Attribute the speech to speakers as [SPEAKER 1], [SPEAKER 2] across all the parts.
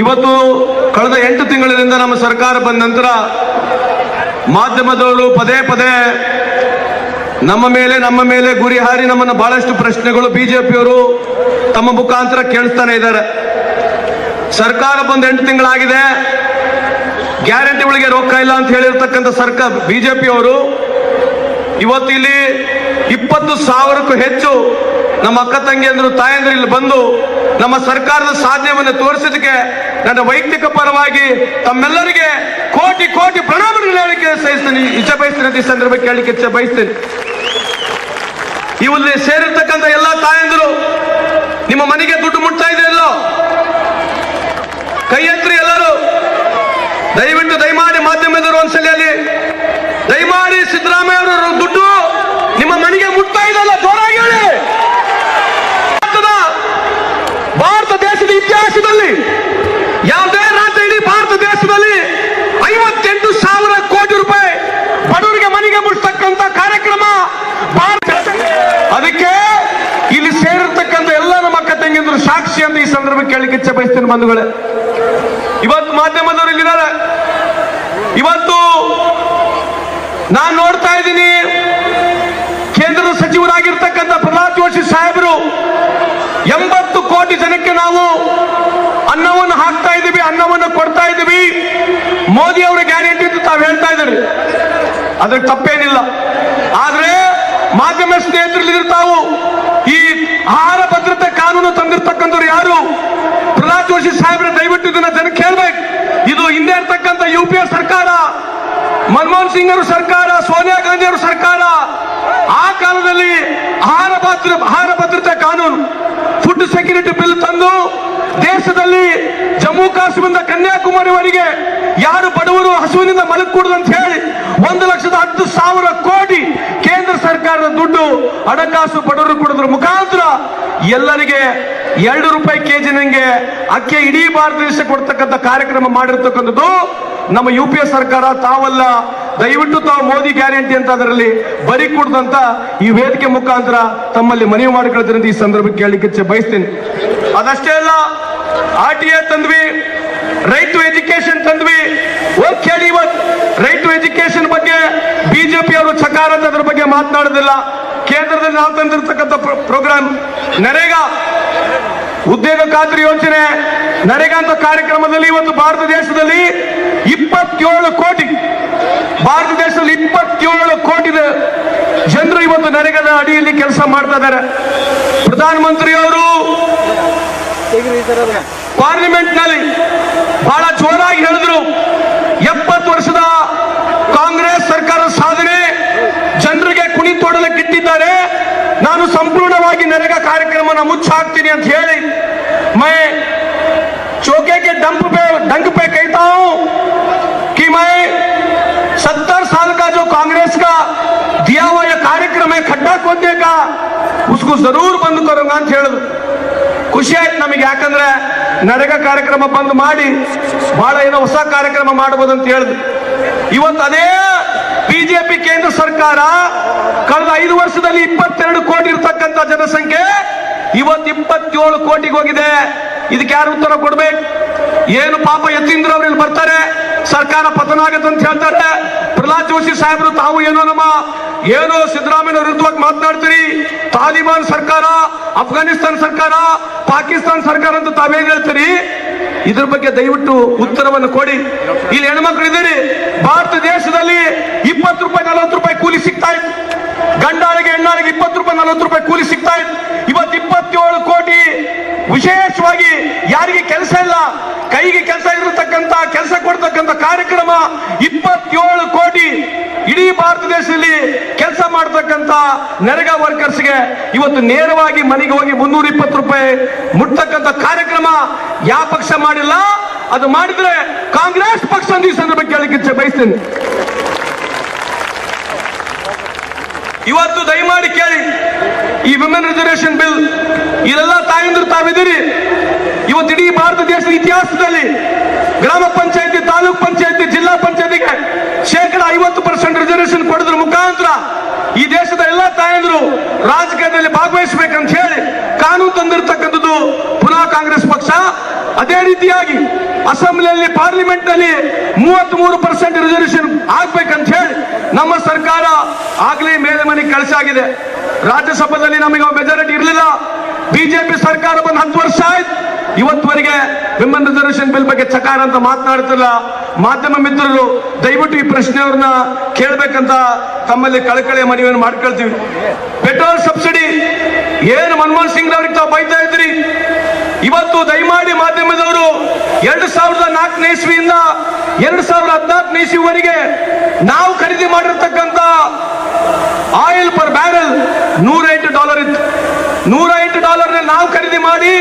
[SPEAKER 1] ಇವತ್ತು ಕಳೆದ ಎಂಟು ತಿಂಗಳಿನಿಂದ ನಮ್ಮ ಸರ್ಕಾರ ಬಂದ ನಂತರ ಮಾಧ್ಯಮದವರು ಪದೇ ಪದೇ ನಮ್ಮ ಮೇಲೆ ನಮ್ಮ ಮೇಲೆ ಗುರಿ ಹಾರಿ ನಮ್ಮನ್ನು ಬಹಳಷ್ಟು ಪ್ರಶ್ನೆಗಳು ಬಿಜೆಪಿಯವರು ತಮ್ಮ ಮುಖಾಂತರ ಕೇಳಿಸ್ತಾನೆ ಇದ್ದಾರೆ. ಸರ್ಕಾರ ಬಂದ ಎಂಟು ತಿಂಗಳಾಗಿದೆ. ಗ್ಯಾರಂಟಿಗಳಿಗೆ ರೊಕ್ಕ ಇಲ್ಲ ಅಂತ ಹೇಳಿರ್ತಕ್ಕಂಥ ಸರ್ಕಾರ, ಬಿಜೆಪಿಯವರು ಇವತ್ತು ಇಲ್ಲಿ ಇಪ್ಪತ್ತು ಸಾವಿರಕ್ಕೂ ಹೆಚ್ಚು ನಮ್ಮ ಅಕ್ಕ ತಂಗಿಯಂದರು ತಾಯಂದ್ರು ಇಲ್ಲಿ ಬಂದು ನಮ್ಮ ಸರ್ಕಾರದ ಸಾಧನೆಯನ್ನು ತೋರಿಸಿದಕ್ಕೆ ನನ್ನ ವೈಯಕ್ತಿಕ ಪರವಾಗಿ ತಮ್ಮೆಲ್ಲರಿಗೆ ಕೋಟಿ ಕೋಟಿ ಪ್ರಣಾಮಗಳು ಹೇಳಲಿಕ್ಕೆ ಸಹಿಸ್ತೀನಿ ಇಚ್ಛ ಬಯಸ್ತೀನಿ ಈ ಸಂದರ್ಭಕ್ಕೆ ಹೇಳಲಿಕ್ಕೆ ಇಚ್ಛೆ ಬಯಸ್ತೀನಿ. ಇವಲ್ಲಿ ಸೇರಿರ್ತಕ್ಕಂಥ ಎಲ್ಲ ತಾಯಂದಿರು ನಿಮ್ಮ ಮನೆಗೆ ದುಡ್ಡು ಮುಟ್ತಾ ಇದೆ ಎಲ್ಲೋ ಕೈ ಎತ್ತರಿ ಎಲ್ಲರೂ, ದಯವಿಟ್ಟು ದಯಮಾಡಿ ಮಾಧ್ಯಮದವರು ಒಂದ್ಸಲಿ ಅಲ್ಲಿ ದಯಮಾಡಿ ಸಿದ್ದರಾಮಯ್ಯ ಅವರ ದುಡ್ಡು ನಿಮ್ಮ ಮನೆಗೆ ಮುಟ್ತಾ ಇದೆಯಲ್ಲ ಜೋರಾಗಿ ಹೇಳಿ ಭಾರತದ ಭಾರತ ದೇಶದ ಇತಿಹಾಸದಲ್ಲಿ ಯಾವುದೇ ರಾಜ್ಯ ಇಡೀ ಭಾರತ ದೇಶದಲ್ಲಿ ಐವತ್ತೆಂಟು ಸಾವಿರ ಕೋಟಿ ರೂಪಾಯಿ ಬಡವರಿಗೆ ಮನೆಗೆ ಮುಟ್ತಕ್ಕಂತ ಕಾರ್ಯಕ್ರಮ ಭಾರತ ಅದಕ್ಕೆ ಇಲ್ಲಿ ಸೇರಿರ್ತಕ್ಕಂಥ ಎಲ್ಲ ನಮ್ಮ ಅಕ್ಕ ತಂಗಿದ್ರು ಸಾಕ್ಷಿ ಅಂತ ಈ ಸಂದರ್ಭಕ್ಕೆ ಕೇಳಲಿಕ್ಕೆ ಇಚ್ಛೆ ಬಯಸ್ತೇನೆ ಬಂಧುಗಳೇ. ಇವತ್ತು ಮಾಧ್ಯಮದವರು ಇಲ್ಲಿದ್ದಾರೆ. ಇವತ್ತು ನಾನು ನೋಡ್ತಾ ಇದ್ದೀನಿ ಕೇಂದ್ರದ ಸಚಿವರಾಗಿರ್ತಕ್ಕಂಥ ಪ್ರಹ್ಲಾದ್ ಜೋಶಿ ಸಾಹೇಬರು ಎಂಬತ್ತು ಕೋಟಿ ಜನಕ್ಕೆ ನಾವು ಅನ್ನವನ್ನು ಹಾಕ್ತಾ ಇದ್ದೀವಿ, ಅನ್ನವನ್ನು ಕೊಡ್ತಾ ಇದ್ದೀವಿ. ಮೋದಿ ಅವರ ಗ್ಯಾರಂಟಿ ಅಂತ ತಾವು ಹೇಳ್ತಾ ಇದ್ದಾರೆ. ಅದಕ್ಕೆ ತಪ್ಪೇನಿಲ್ಲ. ಆದ್ರೆ ಮಾಧ್ಯಮ ಸ್ನೇಹಿತರಲ್ಲಿ ತಾವು ಈ ಆಹಾರ ಭದ್ರತೆ ಕಾನೂನು ತಂದಿರ್ತಕ್ಕಂಥವ್ರು ಯಾರು? ಪ್ರಹ್ಲಾದ್ ಜೋಶಿ ಸಾಹೇಬ್ರ, ದಯವಿಟ್ಟು ಇದನ್ನ ಜನಕ್ಕೆ ಹೇಳ್ಬೇಕು ಇದು ಹಿಂದೆ ಇರ್ತಕ್ಕಂಥ ಯು ಪಿ ಎ ಸರ್ಕಾರ, ಮನಮೋಹನ್ ಸಿಂಗ್ ಅವರ ಸರ್ಕಾರ, ಸೋನಿಯಾ ಗಾಂಧಿ ಅವರ ಸರ್ಕಾರ. ಆ ಕಾಲದಲ್ಲಿ ಆಹಾರ ಭದ್ರ, ಆಹಾರ ಭದ್ರತಾ ಕಾನೂನು, ಫುಡ್ ಸೆಕ್ಯೂರಿಟಿ ಬಿಲ್ ತಂದು ದೇಶದಲ್ಲಿ ಜಮ್ಮು ಕಾಶ್ಮೀರದಿಂದ ಕನ್ಯಾಕುಮಾರಿವರೆಗೆ ಯಾರು ಬಡವರು ಹಸುವಿನಿಂದ ಮಲಗಕೂಡದು ಅಂತ ಹೇಳಿ ಒಂದು ಲಕ್ಷದ ಹತ್ತು ಸಾವಿರ ಕೋಟಿ ಸರ್ಕಾರದ ದುಡ್ಡು ಹಣಕಾಸು ಬಡವರು ಕೊಡೋದ್ರ ಮುಖಾಂತರ ಎಲ್ಲರಿಗೆ ಎರಡು ರೂಪಾಯಿ ಕೆಜಿ ನಂಗೆ ಅಕ್ಕಿ ಇಡೀ ಭಾರತ ದೇಶ ಕೊಡ್ತಕ್ಕಂಥ ಕಾರ್ಯಕ್ರಮ ಮಾಡಿರ್ತಕ್ಕಂಥದ್ದು ನಮ್ಮ ಯು ಪಿ ಎ ಸರ್ಕಾರ. ತಾವಲ್ಲ, ದಯವಿಟ್ಟು ತಾವು ಮೋದಿ ಗ್ಯಾರಂಟಿ ಅಂತ ಅದರಲ್ಲಿ ಬರಿ ಕೊಡ್ದಂತ ಈ ವೇದಿಕೆ ಮುಖಾಂತರ ತಮ್ಮಲ್ಲಿ ಮನವಿ ಮಾಡಿಕೊಳ್ತೀನಿ ಈ ಸಂದರ್ಭಕ್ಕೆ ಕೇಳಲಿಕ್ಕೆ ಬಯಸ್ತೀನಿ. ಅದಷ್ಟೇ ಅಲ್ಲ, ಆರ್ ಟಿ ಎ ತಂದ್ವಿ ರೈತ ಎಜುಕೇಶನ್ ತಂದ್ವಿ ಕೇಳಿ ಇವತ್ತು ರೈಟ್ ಟು ಎಜುಕೇಶನ್ ಬಗ್ಗೆ ಬಿಜೆಪಿ ಅವರು ಅದ್ರ ಬಗ್ಗೆ ಮಾತನಾಡೋದಿಲ್ಲ. ಕೇಂದ್ರದಲ್ಲಿ ನಾವು ತಂದಿರತಕ್ಕಂಥ ಪ್ರೋಗ್ರಾಮ್ ನರೇಗಾ ಉದ್ಯೋಗ ಖಾತ್ರಿ ಯೋಜನೆ, ನರೇಗಾ ಅಂತ ಕಾರ್ಯಕ್ರಮದಲ್ಲಿ ಇವತ್ತು ಭಾರತ ದೇಶದಲ್ಲಿ ಇಪ್ಪತ್ತೇಳು ಕೋಟಿ, ಭಾರತ ದೇಶದಲ್ಲಿ ಇಪ್ಪತ್ತೇಳು ಕೋಟಿ ಜನರು ಇವತ್ತು ನರೇಗಾದ ಅಡಿಯಲ್ಲಿ ಕೆಲಸ ಮಾಡ್ತಾ ಇದ್ದಾರೆ. ಪ್ರಧಾನಮಂತ್ರಿಯವರು ಪಾರ್ಲಿಮೆಂಟ್ನಲ್ಲಿ ಬಹಳ ಜೋರಾಗಿ ಹೇಳಿದ್ರು ಎಪ್ಪತ್ತು ವರ್ಷದ ಕಾಂಗ್ರೆಸ್ ಸರ್ಕಾರದ ಸಾಧನೆ ಜನರಿಗೆ ಕುಣಿ ತೋಡಲಿಕ್ಕೆ ಇಟ್ಟಿದ್ದಾರೆ ನಾನು ಸಂಪೂರ್ಣವಾಗಿ ನರೇಗಾ ಕಾರ್ಯಕ್ರಮನ ಮುಚ್ಚಾಕ್ತೀನಿ ಅಂತ ಹೇಳಿ ಮೈ चौके के डंप पे डंक पे कहता हूं कि मैं सत्तर साल का जो कांग्रेस का दिया हुआ यह कार्यक्रम है खड्डा खोदने का उसको जरूर बंद करूंगा ಅಂತ ಹೇಳಿದ್ರು ಖುಷಿ ಆಯ್ತು ನಮಗೆ ಯಾಕಂದ್ರೆ ನರೇಗಾ ಕಾರ್ಯಕ್ರಮ ಬಂದ್ ಮಾಡಿ ಬಹಳ ಏನೋ ಹೊಸ ಕಾರ್ಯಕ್ರಮ ಮಾಡಬಹುದು ಅಂತ ಹೇಳಿದ್ರು ಇವತ್ತು ಅದೇ ಬಿಜೆಪಿ ಕೇಂದ್ರ ಸರ್ಕಾರ ಕಳೆದ ಐದು ವರ್ಷದಲ್ಲಿ ಇಪ್ಪತ್ತೆರಡು ಕೋಟಿ ಇರ್ತಕ್ಕಂಥ ಜನಸಂಖ್ಯೆ ಇವತ್ತು ಇಪ್ಪತ್ತೇಳು ಕೋಟಿಗೆ ಹೋಗಿದೆ. ಇದಕ್ಕೆ ಯಾರು ಉತ್ತರ ಕೊಡ್ಬೇಕು? ಏನು ಪಾಪ ಯತೀಂದ್ರ ಅವ್ರು ಇಲ್ಲಿ ಬರ್ತಾರೆ? ಸರ್ಕಾರ ಪತನ ಆಗತ್ತೆ ಅಂತ ಹೇಳ್ತಾರೆ. ಪ್ರಹ್ಲಾದ್ ಜೋಶಿ ಸಾಹೇಬರು, ತಾವು ಏನೋ ನಮ್ಮ, ಏನೋ ಸಿದ್ದರಾಮಯ್ಯ ವಿರುದ್ಧವಾಗಿ ಮಾತನಾಡ್ತೀರಿ. ತಾಲಿಬಾನ್ ಸರ್ಕಾರ, ಅಫ್ಘಾನಿಸ್ತಾನ್ ಸರ್ಕಾರ, ಪಾಕಿಸ್ತಾನ ಸರ್ಕಾರ ಅಂತ ತಾವೇನ್ ಹೇಳ್ತೀರಿ? ಇದ್ರ ಬಗ್ಗೆ ದಯವಿಟ್ಟು ಉತ್ತರವನ್ನು ಕೊಡಿ. ಇಲ್ಲಿ ಹೆಣ್ಮಕ್ಳು ಇದ್ದೀರಿ ಭಾರತ ದೇಶದಲ್ಲಿ ಇಪ್ಪತ್ತು ರೂಪಾಯಿ ನಲವತ್ತು ರೂಪಾಯಿ ಕೂಲಿ ಸಿಗ್ತಾ ಇತ್ತು. ಗಂಡಾಳಿಗೆ, ಹೆಣ್ಣಾಳಿಗೆ ಇಪ್ಪತ್ತು ರೂಪಾಯಿ ನಲವತ್ತು ರೂಪಾಯಿ ಕೂಲಿ ಸಿಗ್ತಾ ಇತ್ತು. ಇಪ್ಪತ್ತೇಳು ಕೋಟಿ ವಿಶೇಷವಾಗಿ ಯಾರಿಗೆ ಕೆಲಸ ಇಲ್ಲ, ಕೈಗೆ ಕೆಲಸ ಇರತಕ್ಕಂತ ಕೆಲಸ ಕೊಡ್ತಕ್ಕಂತ ಕಾರ್ಯಕ್ರಮ ಇಪ್ಪತ್ತೇಳು ಕೋಟಿ ಇಡೀ ಭಾರತ ದೇಶದಲ್ಲಿ ಕೆಲಸ ಮಾಡತಕ್ಕಂತ ನರೇಗಾ ವರ್ಕರ್ಸ್ಗೆ ಇವತ್ತು ನೇರವಾಗಿ ಮನೆಗೆ ಹೋಗಿ ಮುನ್ನೂರ ಇಪ್ಪತ್ತು ರೂಪಾಯಿ ಮುಟ್ಟತಕ್ಕಂತ ಕಾರ್ಯಕ್ರಮ ಯಾವ ಪಕ್ಷ ಮಾಡಿಲ್ಲ? ಅದು ಮಾಡಿದ್ರೆ ಕಾಂಗ್ರೆಸ್ ಪಕ್ಷ ಈ ಸಂದರ್ಭ ಕೇಳಲಿಕ್ಕೆ ಬಯಸ್ತೇನೆ. ಇವತ್ತು ದಯಮಾಡಿ ಕೇಳಿ ಈ ವಿಮೆನ್ ರಿಸರ್ವೇಶನ್ ಬಿಲ್ ಇದೆಲ್ಲ ತಾಯಂದ್ರು ತಾವಿದ್ದೀರಿ. ಇವತ್ತು ಇಡೀ ಭಾರತ ದೇಶದ ಇತಿಹಾಸದಲ್ಲಿ ಗ್ರಾಮ ಪಂಚಾಯತಿ, ತಾಲೂಕ್ ಪಂಚಾಯತಿ, ಜಿಲ್ಲಾ ಪಂಚಾಯತಿಗೆ ಶೇಕಡ ಐವತ್ತು ಪರ್ಸೆಂಟ್ ರಿಸರ್ವೇಶನ್ ಕೊಡೋದ್ರ ಮುಖಾಂತರ ಈ ದೇಶದ ಎಲ್ಲ ತಾಯಂದ್ರು ರಾಜಕೀಯದಲ್ಲಿ ಭಾಗವಹಿಸಬೇಕಂತ ಹೇಳಿ ಕಾನೂನು ತಂದಿರತಕ್ಕಂಥದ್ದು ಪುನಃ ಕಾಂಗ್ರೆಸ್ ಪಕ್ಷ. ಅದೇ ರೀತಿಯಾಗಿ ಅಸೆಂಬ್ಲಿಯಲ್ಲಿ ಪಾರ್ಲಿಮೆಂಟ್ನಲ್ಲಿ ಮೂವತ್ತ್ ಮೂರು ಪರ್ಸೆಂಟ್ ರಿಸರ್ವೇಶನ್ ಆಗ್ಬೇಕಂತ ಹೇಳಿ ನಮ್ಮ ಸರ್ಕಾರ ಆಗ್ಲೇ ಮೇಲೆ ಮನೆ ಕಳಿಸಾಗಿದೆ. ರಾಜ್ಯಸಭೆಯಲ್ಲಿ ನಮಗೆ ಮೆಜಾರಿಟಿ ಇರಲಿಲ್ಲ. ಬಿಜೆಪಿ ಸರ್ಕಾರ ಬಂದು ಹತ್ತು ವರ್ಷ ಆಯ್ತು. ಇವತ್ತುವರೆಗೆ ವಿಮನ್ ರಿಸರ್ವೇಶನ್ ಬಿಲ್ ಬಗ್ಗೆ ಚಕಾರ ಅಂತ ಮಾತನಾಡ್ತಿಲ್ಲ ಮಾಧ್ಯಮ ಮಿತ್ರರು, ದಯವಿಟ್ಟು ಈ ಪ್ರಶ್ನೆಯವ್ರನ್ನ ಕೇಳಬೇಕಂತ ತಮ್ಮಲ್ಲಿ ಕಳಕಳಿ ಮನವಿಯನ್ನು ಮಾಡ್ಕೊಳ್ತೀವಿ. ಪೆಟ್ರೋಲ್ ಸಬ್ಸಿಡಿ ಏನು ಮನಮೋಹನ್ ಸಿಂಗ್ ಅವ್ರಿಗೆ ತಾವು ಬೈತಾ ಇದ್ರಿ ಇವತ್ತು ದಯಮಾಡಿ ಮಾಧ್ಯಮದವರು ಎರಡು ಸಾವಿರದ ನಾಲ್ಕನೇ ಇಸ್ವಿಯಿಂದ ಎರಡು ಸಾವಿರದ ಹದಿನಾಲ್ಕನೇ ಇಸ್ವಿವರೆಗೆ ನಾವು ಖರೀದಿ ಮಾಡಿರ್ತಕ್ಕಂಥ ಆಯಿಲ್ ಪರ್ ಬ್ಯಾರಲ್ ನೂರ ಡಾಲರ್ ಇತ್ತು. ನೂರ ನಾವು ಖರೀದಿ ಮಾಡಿ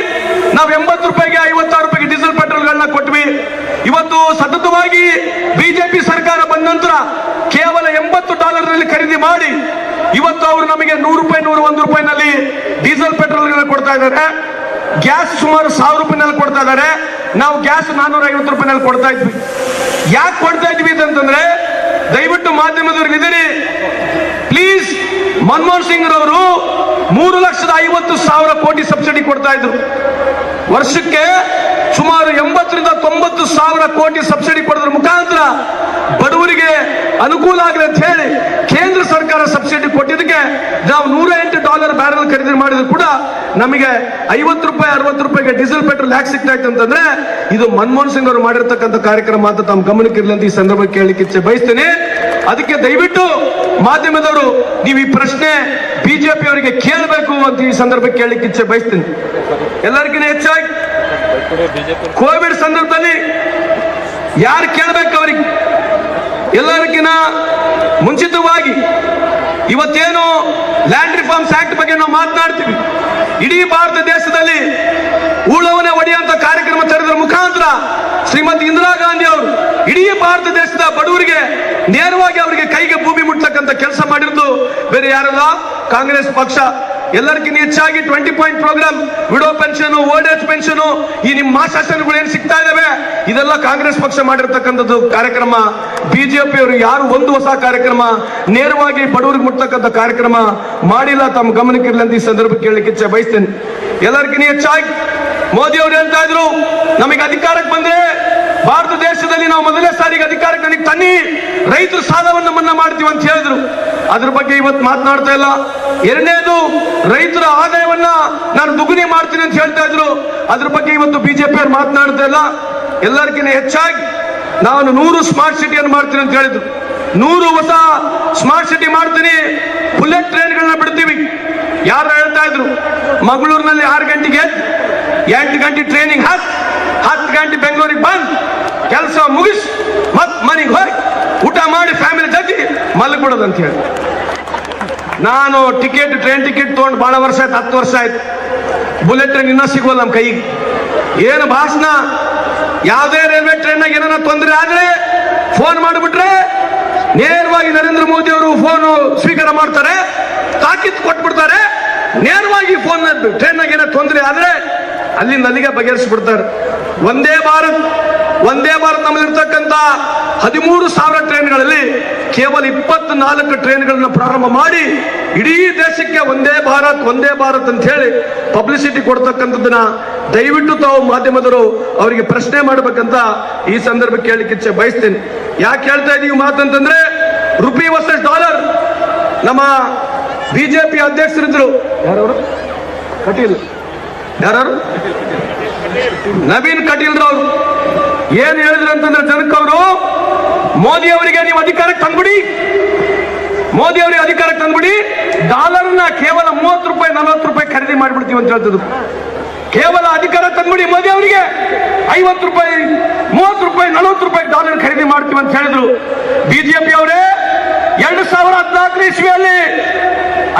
[SPEAKER 1] ನಾವು ಎಂಬತ್ತು ರೂಪಾಯಿಗೆ ಐವತ್ತಾರು ರೂಪಾಯಿಗೆ ಡೀಸೆಲ್ ಪೆಟ್ರೋಲ್ಗಳನ್ನ ಕೊಟ್ವಿ. ಇವತ್ತು ಸತತವಾಗಿ ಬಿಜೆಪಿ ಸರ್ಕಾರ ಬಂದ ನಂತರ ಕೇವಲ ಎಂಬತ್ತು ಡಾಲರ್ನಲ್ಲಿ ಖರೀದಿ ಮಾಡಿ ಇವತ್ತು ಅವರು ನಮಗೆ ನೂರು ರೂಪಾಯಿ, ನೂರ ಒಂದು ರೂಪಾಯಿನಲ್ಲಿ ಡೀಸೆಲ್ ಪೆಟ್ರೋಲ್ಗಳನ್ನ ಕೊಡ್ತಾ ಇದ್ದಾರೆ. ಗ್ಯಾಸ್ ಸುಮಾರು ಸಾವಿರ ರೂಪಾಯಿನಲ್ಲಿ ಕೊಡ್ತಾ ಇದ್ದಾರೆ. ನಾವು ಗ್ಯಾಸ್ ನಾನ್ನೂರ ಐವತ್ತು ರೂಪಾಯಿನಲ್ಲಿ ಕೊಡ್ತಾ ಇದ್ವಿ. ಯಾಕೆ ಕೊಡ್ತಾ ಇದ್ವಿ ಅಂತಂದ್ರೆ ದಯವಿಟ್ಟು ಮಾಧ್ಯಮದವ್ರಿಗೆ ಇದೀರಿ ಪ್ಲೀಸ್ ಮನಮೋಹನ್ ಸಿಂಗ್ ರವರು ಮೂರು ಲಕ್ಷದ ಐವತ್ತು ಸಾವಿರ ಕೋಟಿ ಸಬ್ಸಿಡಿ ಕೊಡ್ತಾ ಇದ್ರು. ವರ್ಷಕ್ಕೆ ಸುಮಾರು ಎಂಬತ್ತರಿಂದ ತೊಂಬತ್ತು ಸಾವಿರ ಕೋಟಿ ಸಬ್ಸಿಡಿ ಕೊಡೋದ್ರ ಮುಖಾಂತರ ಬಡವರಿಗೆ ಅನುಕೂಲ ಆಗಲಿ ಅಂತ ಹೇಳಿ ಕೇಂದ್ರ ಸರ್ಕಾರ ಸಬ್ಸಿಡಿ ಕೊಟ್ಟಿದ್ದಕ್ಕೆ ನಾವು ನೂರ ಎಂಟು ಡಾಲರ್ ಬ್ಯಾರಲ್ ಖರೀದಿ ಮಾಡಿದ್ರು ಕೂಡ ನಮಗೆ ಐವತ್ತು ರೂಪಾಯಿ, ಅರವತ್ತು ರೂಪಾಯಿಗೆ ಡೀಸೆಲ್, ಪೆಟ್ರೋಲ್ ಯಾಕೆ ಸಿಗ್ತಾ ಇತ್ತು ಅಂತಂದ್ರೆ ಇದು ಮನಮೋಹನ್ ಸಿಂಗ್ ಅವರು ಮಾಡಿರ್ತಕ್ಕಂಥ ಕಾರ್ಯಕ್ರಮ ಅಂತ ತಮ್ಮ ಗಮನಕ್ಕೆ ಇರಲಿ ಅಂತ ಈ ಸಂದರ್ಭ ಕೇಳಲಿಕ್ಕೆ ಇಚ್ಛೆ ಬಯಸ್ತೇನೆ. ಅದಕ್ಕೆ ದಯವಿಟ್ಟು ಮಾಧ್ಯಮದವರು ನೀವು ಈ ಪ್ರಶ್ನೆ ಬಿಜೆಪಿ ಅವರಿಗೆ ಕೇಳಬೇಕು ಅಂತ ಈ ಸಂದರ್ಭ ಕೇಳಲಿಕ್ಕೆ ಇಚ್ಛೆ ಬಯಸ್ತೀನಿ. ಎಲ್ಲರಿಗಿಂತ ಹೆಚ್ಚಾಗಿ ಕೋವಿಡ್ ಸಂದರ್ಭದಲ್ಲಿ ಯಾರು ಕೇಳಬೇಕು ಅವರಿಗೆ? ಎಲ್ಲರಿಗಿನ ಮುಂಚಿತವಾಗಿ ಇವತ್ತೇನು ಲ್ಯಾಂಡ್ ರಿಫಾರ್ಮ್ಸ್ ಆಕ್ಟ್ ಬಗ್ಗೆ ನಾವು ಮಾತನಾಡ್ತೀವಿ. ಇಡೀ ಭಾರತ ದೇಶದಲ್ಲಿ ಉಳವನೆ ಒಡೆಯುವಂತ ಕಾರ್ಯಕ್ರಮ ತೆರೆದ್ರ ಮುಖಾಂತರ ಶ್ರೀಮತಿ ಇಂದಿರಾ ಗಾಂಧಿ ಅವರು ಭಾರತ ದೇಶದ ಬಡವರಿಗೆ ನೇರವಾಗಿ ಅವರಿಗೆ ಕೈಗೆ ಭೂಮಿ ಮುಟ್ತಕ್ಕಂಥ ಕೆಲಸ ಮಾಡಿರೋದು ಬೇರೆ ಯಾರಲ್ಲ. ಕಾಂಗ್ರೆಸ್ ಪಕ್ಷ ಎಲ್ಲರಿಗಿಂತ ಹೆಚ್ಚಾಗಿ twenty point programme widow pension old age pension ಈ ನಿಮ್ಮ ಮಾಸಾಸನಗಳು ಏನ್ ಸಿಗ್ತಾ ಇದಾವೆ? ಇದೆಲ್ಲ ಕಾಂಗ್ರೆಸ್ ಪಕ್ಷ ಮಾಡಿರ್ತಕ್ಕಂಥದ್ದು ಕಾರ್ಯಕ್ರಮ. ಬಿಜೆಪಿ ಅವರು ಯಾರು ಒಂದು ಹೊಸ ಕಾರ್ಯಕ್ರಮ, ನೇರವಾಗಿ ಬಡವರಿಗೆ ಮುಟ್ಟತಕ್ಕಂಥ ಕಾರ್ಯಕ್ರಮ ಮಾಡಿಲ್ಲ. ತಮ್ಮ ಗಮನಕ್ಕೆ ಅಂತ ಈ ಸಂದರ್ಭ ಕೇಳಲಿಕ್ಕೆ ಇಚ್ಛೆ ಬಯಸ್ತೇನೆ. ಎಲ್ಲರಿಗಿಂತ ಹೆಚ್ಚಾಗಿ ಮೋದಿ ಅವರು ಹೇಳ್ತಾ ಇದ್ರು, ನಮಗೆ ಅಧಿಕಾರಕ್ಕೆ ಬಂದ್ರೆ ಭಾರತ ದೇಶದಲ್ಲಿ ನಾವು ಮೊದಲನೇ ಸಾರಿಗೆ ಅಧಿಕಾರಕ್ಕೆ ನನಗೆ ತನ್ನಿ ರೈತರ ಸಾಲವನ್ನು ಮನ್ನಾ ಮಾಡ್ತೀವಿ ಅಂತ ಹೇಳಿದ್ರು. ಅದ್ರ ಬಗ್ಗೆ ಇವತ್ತು ಮಾತನಾಡ್ತಾ ಇಲ್ಲ. ಎರಡನೇದು, ರೈತರ ಆದಾಯವನ್ನ ನಾನು ದುಗುನಿ ಮಾಡ್ತೀನಿ ಅಂತ ಹೇಳ್ತಾ ಇದ್ರು. ಅದ್ರ ಬಗ್ಗೆ ಇವತ್ತು ಬಿಜೆಪಿ ಅವ್ರು ಮಾತನಾಡ್ತಾ ಇಲ್ಲ. ಎಲ್ಲರಿಗಿಂತ ಹೆಚ್ಚಾಗಿ ನಾನು ನೂರು ಸ್ಮಾರ್ಟ್ ಸಿಟಿಯನ್ನು ಮಾಡ್ತೀನಿ ಅಂತ ಹೇಳಿದ್ರು. ನೂರು ಹೊಸ ಸ್ಮಾರ್ಟ್ ಸಿಟಿ ಮಾಡ್ತೀನಿ. ಬುಲೆಟ್ ಟ್ರೈನ್ಗಳನ್ನ ಬಿಡ್ತೀವಿ. ಯಾರು ಹೇಳ್ತಾ ಇದ್ರು, ಮಂಗಳೂರಿನಲ್ಲಿ ಆರು ಗಂಟೆಗೆ ಎಂಟು ಗಂಟೆ ಟ್ರೈನಿಂಗ್ ಹತ್ ಹತ್ತು ಗಂಟೆ ಬೆಂಗಳೂರಿಗೆ ಬಂದು, ಕೆಲಸ ಮುಗಿಸಿ, ಮತ್ ಮನೆಗೆ ಹೋಗಿ ಊಟ ಮಾಡಿ ಫ್ಯಾಮಿಲಿ ಜೊತೆ ಮಲಗ್ಬಿಡೋದು ಅಂತ ಹೇಳಿ. ನಾನು ಟಿಕೆಟ್ ಟ್ರೈನ್ ಟಿಕೆಟ್ ತೊಗೊಂಡು ಬಹಳ ವರ್ಷ ಆಯ್ತು, ಹತ್ತು ವರ್ಷ ಆಯ್ತು. ಬುಲೆಟ್ ಟ್ರೈನ್ ಇನ್ನೂ ಸಿಗೋಲ್ಲ ನಮ್ಮ ಕೈಗೆ. ಏನು ಭಾಷಣ? ಯಾವುದೇ ರೈಲ್ವೆ ಟ್ರೈನ್ನಾಗ ಏನಾರ ತೊಂದರೆ ಆದ್ರೆ ಫೋನ್ ಮಾಡಿಬಿಟ್ರೆ ನೇರವಾಗಿ ನರೇಂದ್ರ ಮೋದಿ ಅವರು ಫೋನ್ ಸ್ವೀಕಾರ ಮಾಡ್ತಾರೆ, ತಾಕೀತು ಕೊಟ್ಬಿಡ್ತಾರೆ. ನೇರವಾಗಿ ಫೋನ್ ಟ್ರೈನಾಗ ಏನಾರ ತೊಂದರೆ ಆದ್ರೆ ಅಲ್ಲಿಂದ ಅಲ್ಲಿಗೆ ಬಗೆಹರಿಸ್ಬಿಡ್ತಾರೆ. ಒಂದೇ ಭಾರತ್ ಒಂದೇ ಭಾರತ್ ನಮ್ಮಲ್ಲಿರ್ತಕ್ಕಂಥ ಹದಿಮೂರು ಸಾವಿರ ಟ್ರೈನ್ಗಳಲ್ಲಿ ಕೇವಲ ಇಪ್ಪತ್ನಾಲ್ಕು ಟ್ರೈನ್ಗಳನ್ನು ಪ್ರಾರಂಭ ಮಾಡಿ ಇಡೀ ದೇಶಕ್ಕೆ ಒಂದೇ ಭಾರತ್ ಒಂದೇ ಭಾರತ್ ಅಂತ ಹೇಳಿ ಪಬ್ಲಿಸಿಟಿ ಕೊಡ್ತಕ್ಕಂಥದ್ದನ್ನ ದಯವಿಟ್ಟು ತಾವು ಮಾಧ್ಯಮದವರು ಅವರಿಗೆ ಪ್ರಶ್ನೆ ಮಾಡಬೇಕಂತ ಈ ಸಂದರ್ಭ ಕೇಳಲಿಕ್ಕೆ ಬಯಸ್ತೇನೆ. ಯಾಕೆ ಹೇಳ್ತಾ ಇದೀವಿ ಮಾತಂತಂದ್ರೆ, ರುಪಿ ವರ್ಸಸ್ ಡಾಲರ್ ನಮ್ಮ ಬಿಜೆಪಿ ಅಧ್ಯಕ್ಷರಿದ್ದರು. ಯಾರವರು? ಕಟೀಲ್. ಯಾರು ನವೀನ್ ಕಟೀಲ್ ರವರು ಏನ್ ಹೇಳಿದ್ರು ಅಂತಂದ್ರೆ ಜನಕ್ಕೆ ಅವರು, ಮೋದಿ ಅವರಿಗೆ ನೀವು ಅಧಿಕಾರಕ್ಕೆ ತಂದ್ಬಿಡಿ. ಮೋದಿ ಅವರಿಗೆ ಅಧಿಕಾರಕ್ಕೆ ತಂದ್ಬಿಡಿ. ಡಾಲರ್ನ ಕೇವಲ ಮೂವತ್ತು ರೂಪಾಯಿ, ನಲವತ್ತು ರೂಪಾಯಿ ಖರೀದಿ ಮಾಡಿಬಿಡ್ತೀವಿ ಅಂತ ಹೇಳ್ತಿದ್ರು. ಕೇವಲ ಅಧಿಕಾರ ತಂದ್ಬಿಡಿ ಮೋದಿ ಅವರಿಗೆ. ಐವತ್ತು ರೂಪಾಯಿ, ಮೂವತ್ತು ರೂಪಾಯಿ, ನಲವತ್ತು ರೂಪಾಯಿ ಡಾಲರ್ ಖರೀದಿ ಮಾಡ್ತೀವಿ ಅಂತ ಹೇಳಿದ್ರು. ಬಿಜೆಪಿ ಅವರೇ, ಎರಡು ಸಾವಿರ ಹದಿನಾಲ್ಕನೇ ಇಸ್ವಿಯಲ್ಲಿ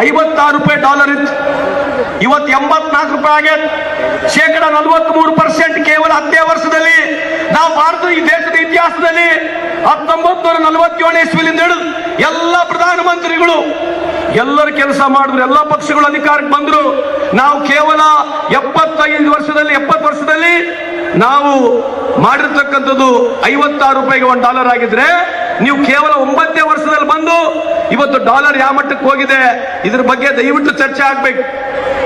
[SPEAKER 1] ಐವತ್ತಾರು ರೂಪಾಯಿ ಡಾಲರ್ ಇತ್ತು. ಇವತ್ತು ಎಂಬತ್ನಾಲ್ಕು ರೂಪಾಯಿ ಆಗೈತೆ. ಶೇಕಡ ನಲವತ್ತ್ ಮೂರು ಪರ್ಸೆಂಟ್ ಕೇವಲ ಹತ್ತೇ ವರ್ಷದಲ್ಲಿ. ನಾವು ಭಾರತ ಈ ದೇಶದ ಇತಿಹಾಸದಲ್ಲಿ ಹತ್ತೊಂಬತ್ತು ನೂರ ನಲವತ್ತೇಳನೇ ಇಸ್ವಿಲಿಂದ ಹಿಡಿದು ಎಲ್ಲ ಪ್ರಧಾನಮಂತ್ರಿಗಳು, ಎಲ್ಲರೂ ಕೆಲಸ ಮಾಡಿದ್ರು, ಎಲ್ಲ ಪಕ್ಷಗಳು ಅಧಿಕಾರಕ್ಕೆ ಬಂದ್ರು. ನಾವು ಕೇವಲ ಎಪ್ಪತ್ತೈದು ವರ್ಷದಲ್ಲಿ, ಎಪ್ಪತ್ತು ವರ್ಷದಲ್ಲಿ ನಾವು ಮಾಡಿರ್ತಕ್ಕಂಥದ್ದು ಐವತ್ತಾರು ರೂಪಾಯಿಗೆ ಒಂದು ಡಾಲರ್ ಆಗಿದ್ರೆ, ನೀವು ಕೇವಲ ಒಂಬತ್ತನೇ ವರ್ಷದಲ್ಲಿ ಬಂದು, ಇವತ್ತು ಡಾಲರ್ ಯಾವ ಮಟ್ಟಕ್ಕೆ ಹೋಗಿದೆ, ಇದ್ರ ಬಗ್ಗೆ ದಯವಿಟ್ಟು ಚರ್ಚೆ ಆಗ್ಬೇಕು.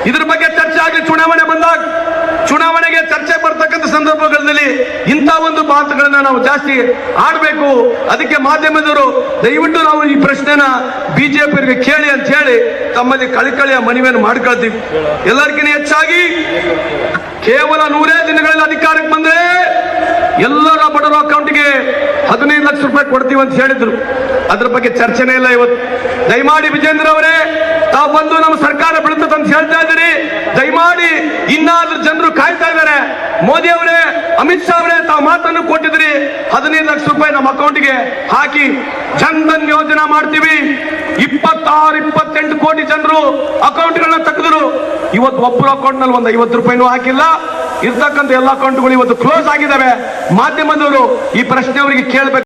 [SPEAKER 1] ಇದ್ರ ಬಗ್ಗೆ ಚರ್ಚೆ ಆಗಲಿ ಚುನಾವಣೆ ಬಂದಾಗ ಚುನಾವಣೆಗೆ ಚರ್ಚೆ ಬರ್ತಕ್ಕಂಥ ಸಂದರ್ಭಗಳಲ್ಲಿ ಇಂಥ ಒಂದು ಮಾತುಗಳನ್ನ ನಾವು ಜಾಸ್ತಿ ಆಡಬೇಕು. ಅದಕ್ಕೆ ಮಾಧ್ಯಮದವರು ದಯವಿಟ್ಟು ನಾವು ಈ ಪ್ರಶ್ನೆನ ಬಿಜೆಪಿಯವರಿಗೆ ಕೇಳಿ ಅಂತ ಹೇಳಿ ತಮ್ಮಲ್ಲಿ ಕಳಿಕಳಿಯ ಮನವಿಯನ್ನು ಮಾಡ್ಕೊಳ್ತೀವಿ. ಎಲ್ಲರಿಗಿಂತ ಹೆಚ್ಚಾಗಿ ಕೇವಲ ನೂರೇ ದಿನಗಳಲ್ಲಿ ಅಧಿಕಾರಕ್ಕೆ ಬಂದ್ರೆ ಎಲ್ಲರ ಬಡವರ ಅಕೌಂಟ್ಗೆ ಹದಿನೈದು ಲಕ್ಷ ರೂಪಾಯಿ ಕೊಡ್ತೀವಿ ಅಂತ ಹೇಳಿದ್ರು. ಅದ್ರ ಬಗ್ಗೆ ಚರ್ಚೆನೇ ಇಲ್ಲ ಇವತ್ತು. ದಯಮಾಡಿ ವಿಜೇಂದ್ರ ಅವರೇ, ತಾವು ಬಂದು ನಮ್ಮ ಸರ್ಕಾರ ಅಂತ ಹೇಳ್ತಾ ಇದ್ದೀರಿ. ದಯಮಾಡಿ ಇನ್ನಾದ್ರೂ ಜನರು ಕಾಯ್ತಾ ಇದ್ದಾರೆ. ಮೋದಿ ಅವರೇ, ಅಮಿತ್ ಶಾ ಅವರೇ, ತಾವು ಮಾತನ್ನು ಕೊಟ್ಟಿದ್ರಿ ಹದಿನೈದು ಲಕ್ಷ ರೂಪಾಯಿ ನಮ್ಮ ಅಕೌಂಟ್ಗೆ ಹಾಕಿ ಜನ್ಧನ್ ಯೋಜನಾ ಮಾಡ್ತೀವಿ. ಇಪ್ಪತ್ತಾರು, ಇಪ್ಪತ್ತೆಂಟು ಕೋಟಿ ಜನರು ಅಕೌಂಟ್ಗಳನ್ನ ತೆಗೆದ್ರು. ಇವತ್ತು ಒಬ್ಬರು ಅಕೌಂಟ್ನಲ್ಲಿ ಒಂದು ಐವತ್ತು ರೂಪಾಯಿನೂ ಹಾಕಿಲ್ಲ. ಇರ್ತಕ್ಕಂಥ ಎಲ್ಲ ಅಕೌಂಟ್ಗಳು ಇವತ್ತು ಕ್ಲೋಸ್ ಆಗಿದ್ದಾವೆ. ಮಾಧ್ಯಮದವರು ಈ ಪ್ರಶ್ನೆ ಅವರಿಗೆ ಕೇಳಬೇಕು.